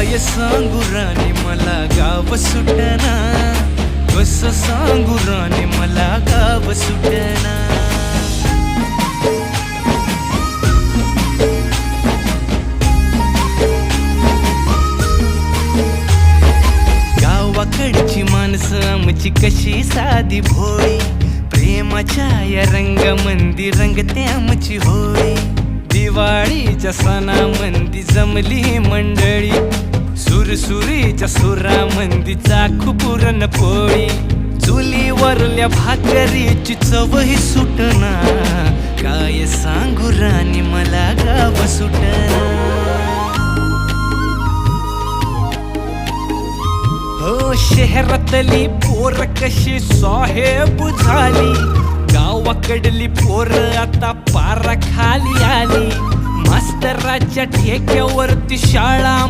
काय सांगू राणी मला गाव सुटना. कस सांगू राणी मला गाव सुटना. गावाकडची माणसं आमची कशी साधी भोळी. प्रेमाच्या या रंगामंदी रंगते आमची होळी. दिवाळीच्या सणामंदी जमली मंडळी. सुरसुरीच्या सुरामंदी चाखू पुरण पोळी. चुलीवरल्या भाकरीची चवही सुटना. काय सांगू राणी मला गाव सुटना. हो शहरातली पोर कशी साहेब झाली गावाकडली पोर आता पारा खाली आली. मास्तराच्या ठेक्यावरती शाळा